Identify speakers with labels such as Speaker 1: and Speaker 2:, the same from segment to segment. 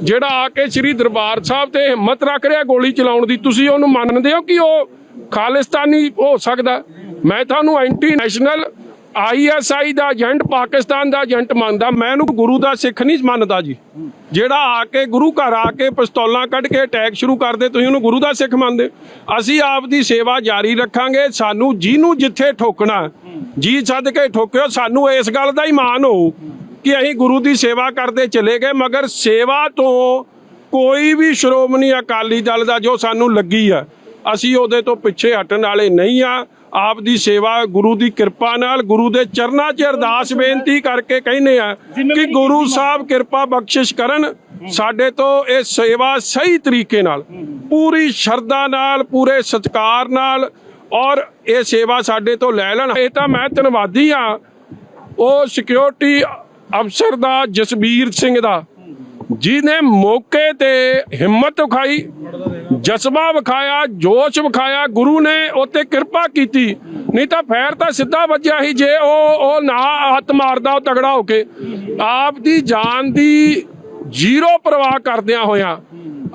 Speaker 1: ਜਿਹੜਾ ਆ ਕੇ ਸ੍ਰੀ ਦਰਬਾਰ ਸਾਹਿਬ ਤੇ ਹਿੰਮਤ ਰੱਖ ਰਿਹਾ ਗੋਲੀ ਚਲਾਉਣ ਦੀ, ਤੁਸੀਂ ਉਹਨੂੰ ਮੰਨਦੇ ਹੋ ਕਿ ਉਹ ਖਾਲਿਸਤਾਨੀ ਹੋ ਸਕਦਾ? ਮੈਂ ਤੁਹਾਨੂੰ ਐਂਟੀ ਨੈਸ਼ਨਲ ਆਈਐਸਆਈ ਦਾ ਏਜੰਟ ਪਾਕਿਸਤਾਨ ਦਾ ਏਜੰਟ ਮੰਨਦਾ। ਮੈਂ ਇਹਨੂੰ ਗੁਰੂ ਦਾ ਸਿੱਖ ਨਹੀਂ ਮੰਨਦਾ ਜੀ। ਜਿਹੜਾ ਆ ਕੇ ਗੁਰੂ ਘਰ ਆ ਕੇ ਪਿਸਤੌਲਾਂ ਕੱਢ ਕੇ ਅਟੈਕ ਸ਼ੁਰੂ ਕਰਦੇ, ਤੁਸੀਂ ਉਹਨੂੰ ਗੁਰੂ ਦਾ ਸਿੱਖ ਮੰਨਦੇ ਅਸੀਂ ਆਪ ਦੀ ਸੇਵਾ ਜਾਰੀ ਰੱਖਾਂਗੇ, ਸਾਨੂੰ ਜਿਹਨੂੰ ਜਿੱਥੇ ਠੋਕਣਾ, ਜੀ ਛੱਡ ਕੇ ਠੋਕਿਓ, ਸਾਨੂੰ ਇਸ ਗੱਲ ਦਾ ਹੀ ਮਾਣ ਹੋਊ ਕਿ ਅਸੀਂ ਗੁਰੂ ਦੀ ਸੇਵਾ ਕਰਦੇ ਚਲੇ ਗਏ, ਮਗਰ ਸੇਵਾ ਤੋਂ ਕੋਈ ਵੀ ਸ਼੍ਰੋਮਣੀ ਅਕਾਲੀ ਦਲ ਦਾ ਜੋ ਸਾਨੂੰ ਲੱਗੀ ਆ, ਅਸੀਂ ਉਹਦੇ ਤੋਂ ਪਿੱਛੇ ਹਟਣ ਵਾਲੇ ਨਹੀਂ ਆ। ਆਪ ਦੀ ਸੇਵਾ, ਗੁਰੂ ਦੀ ਕਿਰਪਾ ਨਾਲ, ਗੁਰੂ ਦੇ ਚਰਨਾਂ 'ਚ ਅਰਦਾਸ ਬੇਨਤੀ ਕਰਕੇ ਕਹਿੰਦੇ ਆ ਕਿ ਗੁਰੂ ਸਾਹਿਬ ਕਿਰਪਾ ਬਖਸ਼ਿਸ਼ ਕਰਨ, ਸਾਡੇ ਤੋਂ ਇਹ ਸੇਵਾ ਸਹੀ ਤਰੀਕੇ ਨਾਲ, ਪੂਰੀ ਸ਼ਰਧਾ ਨਾਲ, ਪੂਰੇ ਸਤਿਕਾਰ ਨਾਲ ਔਰ ਇਹ ਸੇਵਾ ਸਾਡੇ ਤੋਂ ਲੈ ਲੈਣ। ਇਹ ਤਾਂ ਮੈਂ ਧੰਨਵਾਦੀ ਆ ਉਹ ਸਿਕਿਉਰਿਟੀ ਅਫਸਰ ਦਾ, ਜਸਬੀਰ ਸਿੰਘ ਦਾ, ਜਿਹਨੇ ਮੌਕੇ ਤੇ ਹਿੰਮਤ ਵਿਖਾਈ, ਜਜ਼ਬਾ ਵਿਖਾਇਆ, ਜੋਸ਼ ਵਿਖਾਇਆ, ਗੁਰੂ ਨੇ ਉੱਤੇ ਕਿਰਪਾ ਕੀਤੀ। ਨਹੀਂ ਤਾਂ ਫੈਰ ਤਾਂ ਸਿੱਧਾ ਵੱਜਿਆ ਸੀ, ਜੇ ਉਹ ਉਹ ਨਾ ਹੱਥ ਮਾਰਦਾ, ਉਹ ਤਗੜਾ ਹੋ ਕੇ। ਆਪ ਦੀ ਜਾਨ ਦੀ ਜ਼ੀਰੋ ਪਰਵਾਹ ਕਰਦਿਆਂ ਹੋਇਆ,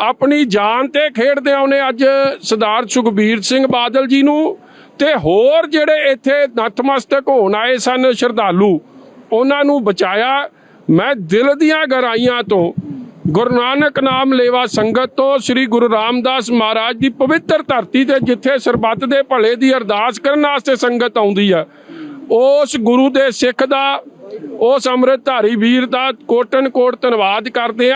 Speaker 1: ਆਪਣੀ ਜਾਨ ਤੇ ਖੇਡਦਿਆਂ ਉਹਨੇ ਅੱਜ ਸਰਦਾਰ ਸੁਖਬੀਰ ਸਿੰਘ ਬਾਦਲ ਜੀ ਨੂੰ ਤੇ ਹੋਰ ਜਿਹੜੇ ਇੱਥੇ ਨਤਮਸਤਕ ਹੋਣ ਆਏ ਸਨ, ਸ਼ਰਧਾਲੂ ਉਹਨਾਂ ਨੂੰ ਬਚਾਇਆ। ਮੈਂ ਦਿਲ ਦੀਆਂ ਗਹਿਰਾਈਆਂ ਤੋਂ ਗੁਰੂ ਨਾਨਕ ਨਾਮ ਲੇਵਾ ਸੰਗਤ ਤੋਂ ਸ੍ਰੀ ਗੁਰੂ ਰਾਮਦਾਸ ਮਹਾਰਾਜ ਦੀ ਪਵਿੱਤਰ ਧਰਤੀ ਤੇ ਜਿੱਥੇ ਸਰਬੱਤ ਦੇ ਭਲੇ ਦੀ ਅਰਦਾਸ ਕਰਨ ਵਾਸਤੇ ਸੰਗਤ ਆਉਂਦੀ ਆ, ਉਸ ਗੁਰੂ ਦੇ ਸਿੱਖ ਦਾ, ਉਸ ਅੰਮ੍ਰਿਤਧਾਰੀ ਵੀਰ ਦਾ ਕੋਟਨ ਕੋਟ ਧੰਨਵਾਦ ਕਰਦੇ ਆ।